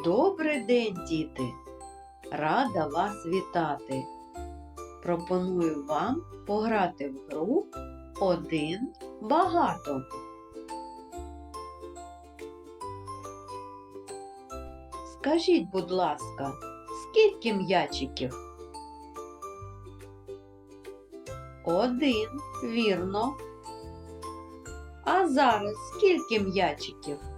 Добрий день, діти! Рада вас вітати. Пропоную вам пограти в гру один багато. Скажіть, будь ласка, скільки м'ячиків? Один, вірно. А зараз скільки м'ячиків?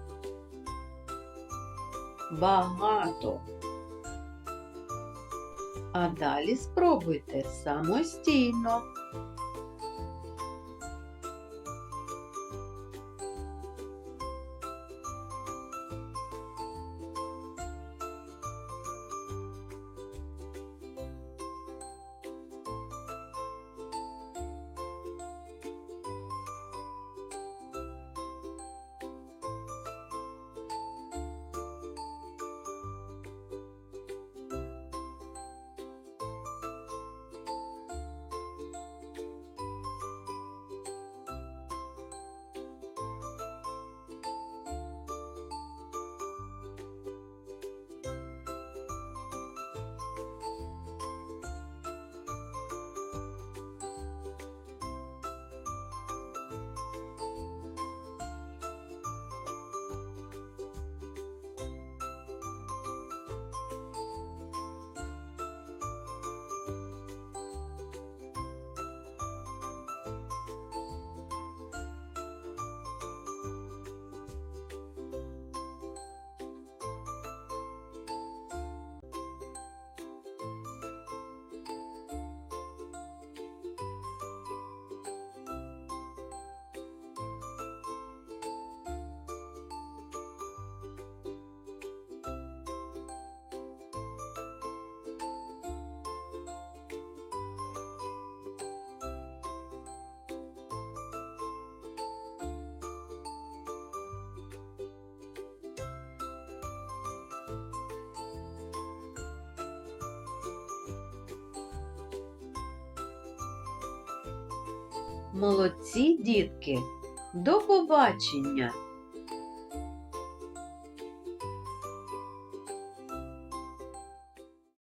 Багато. А далі спробуйте самостійно. Молодці, дітки! До побачення!